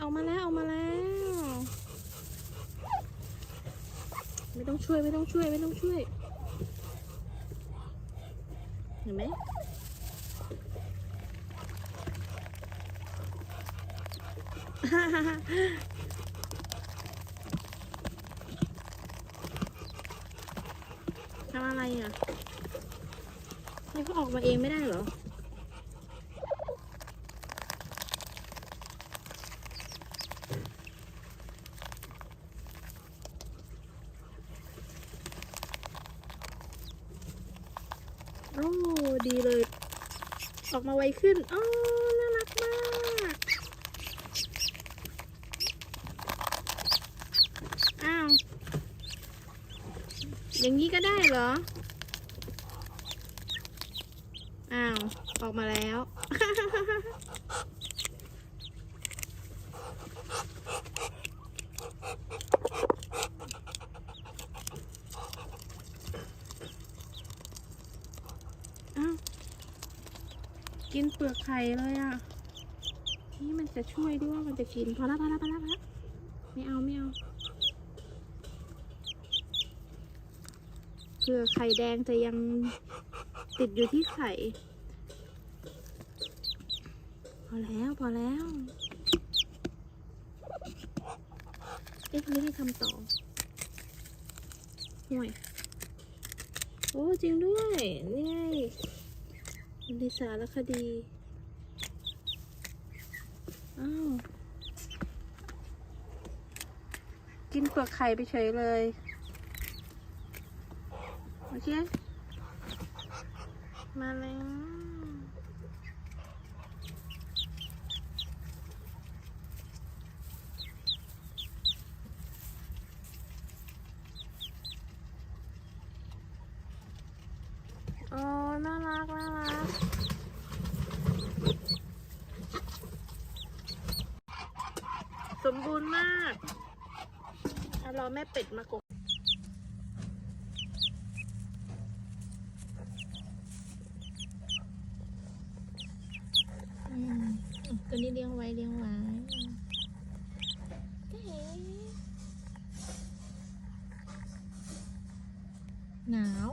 ออกมาแล้วออกมาแล้ว ไม่ต้องช่วยไม่ต้องช่วยไม่ต้องช่วย เห็นไหมทำอะไรอะให้เขาออกมาเองไม่ได้เหรอ โอ้ดีเลย ออกมาไวขึ้นโอ้น่ารักมากอ้าวอย่างนี้ก็ได้เหรอ อ้าว ออกมาแล้ว กินเปลือกไข่เลยอะ นี่มันจะช่วยด้วยมันจะกินพอละพอละพอละพอละไม่เอาไม่เอาเผื่อไข่แดงจะยังติดอยู่ที่ไข่ พอแล้วพอแล้วเอ๊ะนี่ให้ทำต่อห่วยโอ้จริงด้วย นี่ไง มันในสารคดี อ้าว กินเปลือกไข่ไปเฉยเลย โอเค มาแล้วโอ้น่ารักน่ารัก สมบูรณ์มากเอารอแม่เป็ดมากกตัวนี้เลี้ยงไว้เลี้ยงไว้หนาว